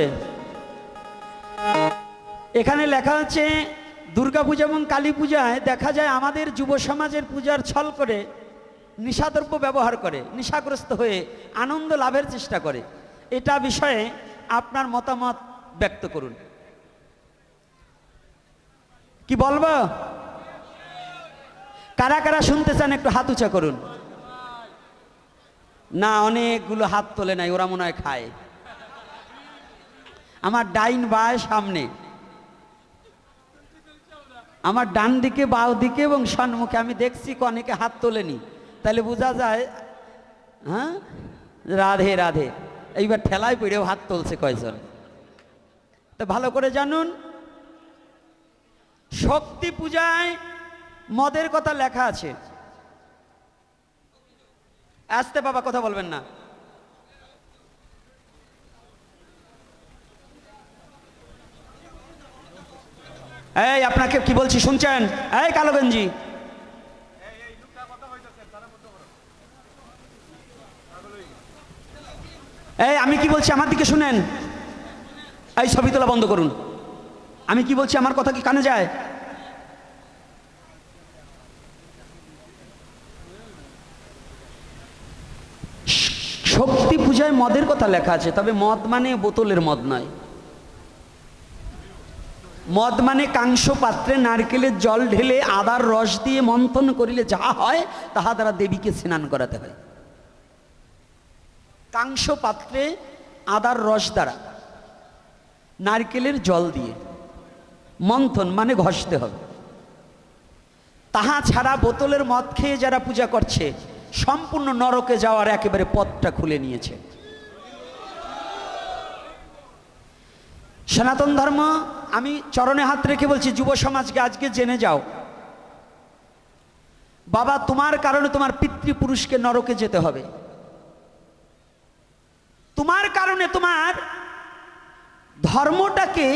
আসলে এখানে লেখা হচ্ছে দুর্গা পূজা এবং কালী পূজায় দেখা যায় আমাদের যুব সমাজের পূজার ছল করে নিশাদ্রব্য ব্যবহার করে নিশাগ্রস্ত হয়ে আনন্দ লাভের চেষ্টা করে। এটা বিষয়ে আপনার মতামত ব্যক্ত করুন। কি বলব? কারা কারা শুনতে চান একটু হাত উঁচা করুন। না, অনেকগুলো হাত তোলে নাই, ওরা মনে হয় খায়। আমার ডাইন বায় সামনে। আমার ডান দিকে বাও দিকে এবং সম্মুখে আমি দেখছি অনেকে হাত তোলেনি। তাহলে বোঝা যায় হ্যাঁ? রাধে রাধে। এইবার ঠেলায় পড়েও হাত তুলছে কয়জন? তো ভালো করে জানুন। শক্তি পূজায় মদের কথা লেখা আছে। আসতে বাবা, কথা বলবেন না। এই, আপনাকে কি বলছি, শুনছেন? এই, কালো গঞ্জি। এই, আমি কি বলছি, আমার দিকে শুনেন? এই, ছবি তোলা বন্ধ করুন। আমি কি বলছি, আমার কথা কি কানে যায়? শক্তি পূজায় মদের কথা লেখা আছে, তবে মদ মানে বোতলের মদ নয়। মদ মানে কাংস পাত্রে নারকেলের জল ঢেলে আদার রস দিয়ে মন্থন করিলে যাহা হয়, তাহা দ্বারা দেবীকে স্নান করাতে হয়। কাংস পাত্রে আদার রস দ্বারা নারকেলের জল দিয়ে মন্থন মানে ঘষতে হবে। তাহা ছাড়া বোতলের মদ খেয়ে যারা পূজা করছে, সম্পূর্ণ নরকে যাওয়ার একেবারে পথটা খুলে নিয়েছে। সনাতন ধর্ম, আমি চরণে হাত রেখে বলছি, যুব সমাজকে আজকে জেনে যাও। বাবা, তোমার কারণে তোমার পিতৃপুরুষকে নরকে যেতে হবে। তোমার কারণে তোমার ধর্মটাকে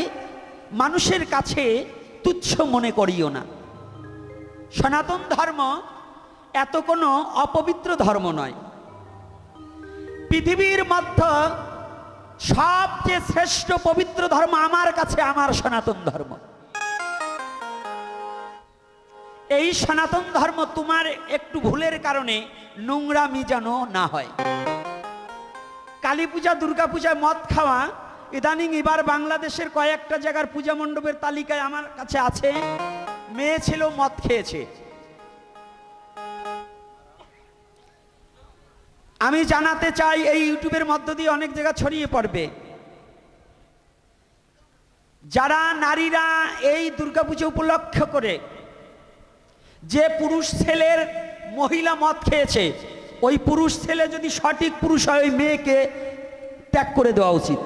মানুষের কাছে তুচ্ছ মনে করিও না। সনাতন ধর্ম এত কোনো অপবিত্র ধর্ম নয়। পৃথিবীর মধ্যে সবচেয়ে শ্রেষ্ঠ পবিত্র ধর্ম আমার কাছে, আমার সনাতন ধর্ম। এই সনাতন ধর্ম তোমার একটু ভুলের কারণে নোংরামি যেন না হয়। কালী পূজা দুর্গা পূজায় মদ খাওয়া, ইদানিং এবার বাংলাদেশের কয়েকটা জায়গার পূজা মণ্ডপের তালিকায় আমার কাছে আছে, মেয়ে ছিল, মদ খেয়েছে। আমি জানাতে চাই এই ইউটিউবের মধ্য দিয়ে অনেক জায়গা ছড়িয়ে পড়বে। যারা নারীরা এই দুর্গাপুজো উপলক্ষ করে যে পুরুষ ছেলের মহিলা মদ খেয়েছে, ওই পুরুষ ছেলে যদি সঠিক পুরুষ হয়, ওই মেয়েকে ত্যাগ করে দেওয়া উচিত।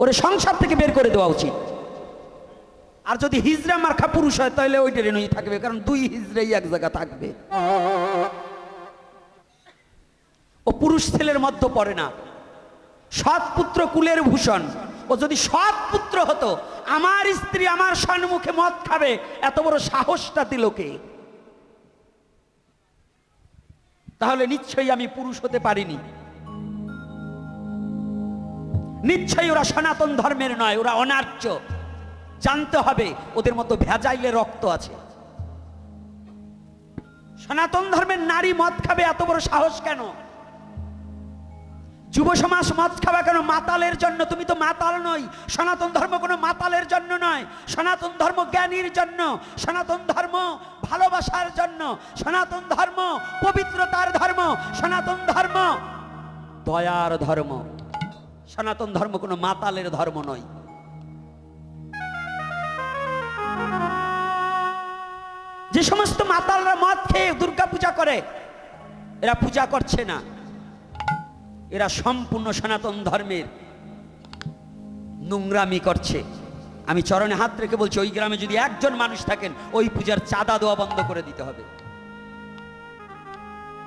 ওরে সংসার থেকে বের করে দেওয়া উচিত। আর যদি হিজড়া মার্খা পুরুষ হয়, তাহলে ওই ট্রেনই থাকবে, কারণ দুই হিজড়াই এক জায়গা থাকবে। ও পুরুষ ছেলের মধ্যে পড়ে না। সৎ পুত্র কুলের ভূষণ। ও যদি সৎ পুত্র হতো, আমার স্ত্রী আমার সম্মুখে মদ খাবে, এত বড় সাহসটা দিল কে? তাহলে নিশ্চয়ই আমি পুরুষ হতে পারিনি। নিশ্চয়ই ওরা সনাতন ধর্মের নয়, ওরা অনার্য। জানতে হবে, ওদের মতো ভেজাইলে রক্ত আছে। সনাতন ধর্মের নারী মদ খাবে, এত বড় সাহস কেন? যুব সমাজ মদ খাওয়া কেন? মাতালের জন্য। তুমি তো মাতাল নই। সনাতন ধর্ম কোনো মাতালের জন্য নয়। সনাতন ধর্ম জ্ঞানীর জন্য। সনাতন ধর্ম ভালোবাসার জন্য। সনাতন ধর্ম পবিত্রতার ধর্ম। সনাতন ধর্ম দয়ার ধর্ম। সনাতন ধর্ম কোনো মাতালের ধর্ম নয়। যে সমস্ত মাতালরা মদ খেয়ে দুর্গা পূজা করে, এরা পূজা করছে না। এরা সম্পূর্ণ সনাতন ধর্মের। নোংরামি করছে। আমি চরণে হাত রেখে বলছি, ওই গ্রামে যদি একজন মানুষ থাকেন, ওই পূজার চাঁদা দেওয়া বন্ধ করে দিতে হবে।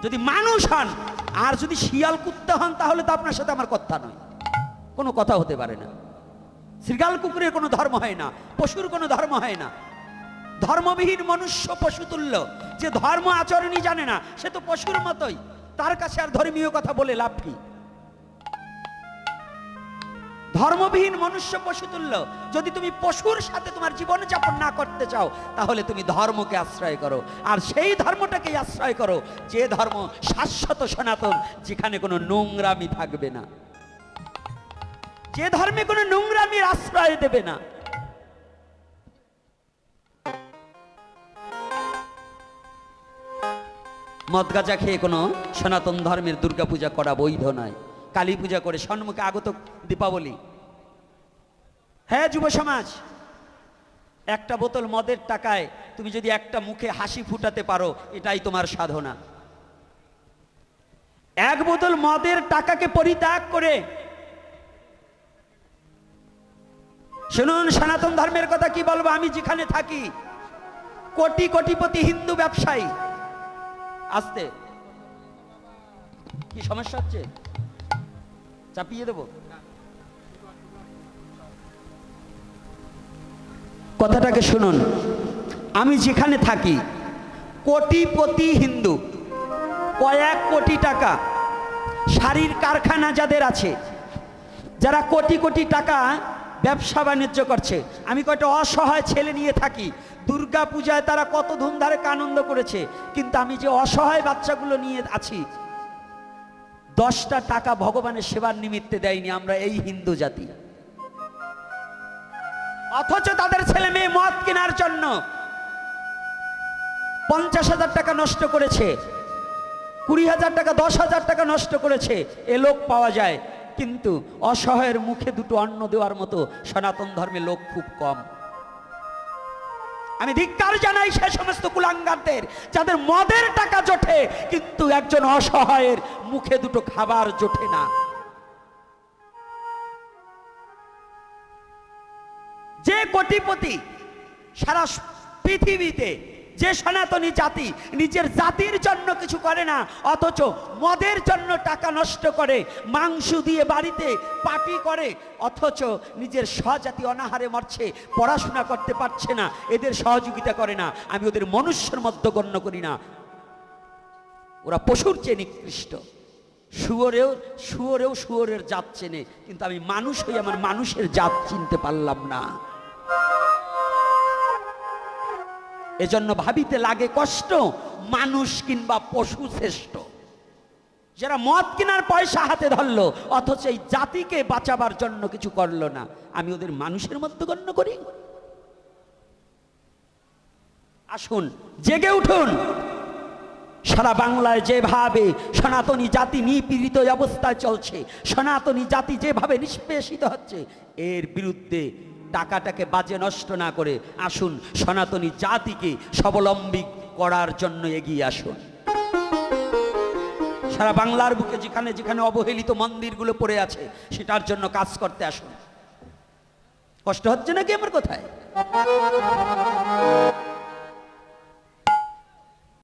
যদি মানুষ হন, আর যদি শিয়াল কুত্তা হন, তাহলে তো আপনার সাথে আমার কথা নয়। কোনো কথা হতে পারে না। শ্রীগাল কুকুরের কোনো ধর্ম হয় না, পশুর কোনো ধর্ম হয় না। ধর্মবিহীন মনুষ্য পশু তুল্য। যে ধর্ম আচরণই জানে না, সে তো পশুর মতোই। তার কাছে আর ধর্মীয় কথা বলে লাভ কি? ধর্মবিহীন মনুষ্য পশুতুল্য। যদি তুমি পশুর সাথে তোমার জীবন যাপন না করতে চাও, তাহলে তুমি ধর্মকে আশ্রয় করো। আর সেই ধর্মটাকেই আশ্রয় করো, যে ধর্ম শাশ্বত সনাতন, যেখানে কোনো নোংরামি থাকবে না। যে ধর্মে কোনো নোংরামির আশ্রয় দেবে না। মদ গাঁজা খেয়ে কোনো সনাতন ধর্মের দুর্গাপূজা করা বৈধ নয়। কালী পূজা করে, সন্মুখে আগত দীপাবলি। হ্যাঁ যুব সমাজ, একটা বোতল মদের টাকায় তুমি যদি একটা মুখে হাসি ফুটাতে পারো, এটাই তোমার সাধনা। এক বোতল মদের টাকাকে পরিত্যাগ করে, শুনুন, সনাতন ধর্মের কথা কি বলব? আমি যেখানে থাকি, কোটি কোটিপতি হিন্দু ব্যবসায়ী। আসতে। কি সমস্যা হচ্ছে? চাপিয়ে দেব। কথাটাকে শুনুন। আমি যেখানে থাকি, কোটিপতি হিন্দু, কয়েক কোটি টাকা, শাড়ির কারখানা যাদের আছে, যারা কোটি কোটি টাকা ব্যবসা বাণিজ্য করছে, আমি কয়টা অসহায় ছেলে নিয়ে থাকি, দুর্গা পূজায় তারা কত ধুমধারে আনন্দ করেছে, কিন্তু আমি যে অসহায় বাচ্চাগুলো নিয়ে আছি দশটা টাকা ভগবানের সেবার নিমিত্তে দেয়নি, আমরা এই হিন্দু জাতি। অথচ তাদের ছেলে মেয়ে মদ কেনার জন্য পঞ্চাশ হাজার টাকা নষ্ট করেছে, কুড়ি হাজার টাকা, দশ হাজার টাকা নষ্ট করেছে, এ লোক পাওয়া যায়। কিন্তু অসহায়ের মুখে দুটো অন্ন দেওয়ার মতো সনাতন ধর্মে লোক খুব কম। আমি ধিক্কার জানাই সে সমস্ত কুলাঙ্গারদের, যাদের মদের টাকা জোটে, কিন্তু একজন অসহায়ের মুখে দুটো খাবার জোটে না। যে কোটিপতি সারা পৃথিবীতে যে সনাতনী জাতি নিজের জাতির জন্য কিছু করে না, অথচ মদের জন্য টাকা নষ্ট করে, মাংস দিয়ে বাড়িতে পার্টি করে, অথচ নিজের স্বজাতি অনাহারে মরছে, পড়াশোনা করতে পারছে না, এদের সহযোগিতা করে না, আমি ওদের মনুষ্যের মধ্যে গণ্য করি না। ওরা পশুর চেয়ে নিকৃষ্ট। শুয়োরেও শুয়োরেও শুয়োরের জাত চেনে, কিন্তু আমি মানুষ হয়ে আমার মানুষের জাত চিনতে পারলাম না। এজন্য ভাবিতে লাগে কষ্ট, মানুষ কিংবা পশু শ্রেষ্ঠ। যারা মদ কেনার পয়সা হাতে ধরলো, অথচ এই জাতিকে বাঁচাবার জন্য কিছু করল না, আমি ওদের মানুষের মধ্যে গণ্য করি। আসুন, জেগে উঠুন। সারা বাংলায় যেভাবে সনাতনী জাতি নিপীড়িত অবস্থায় চলছে, সনাতনী জাতি যেভাবে নিষ্পেষিত হচ্ছে, এর বিরুদ্ধে টাকাটাকে বাজে নষ্ট না করে আসুন সনাতনী জাতিকে স্বাবলম্বী করার জন্য এগিয়ে আসুন। সারা বাংলার বুকে যেখানে যেখানে অবহেলিত মন্দিরগুলো পড়ে আছে, সেটার জন্য কাজ করতে আসুন। কষ্ট হচ্ছে নাকি আমার কোথায়?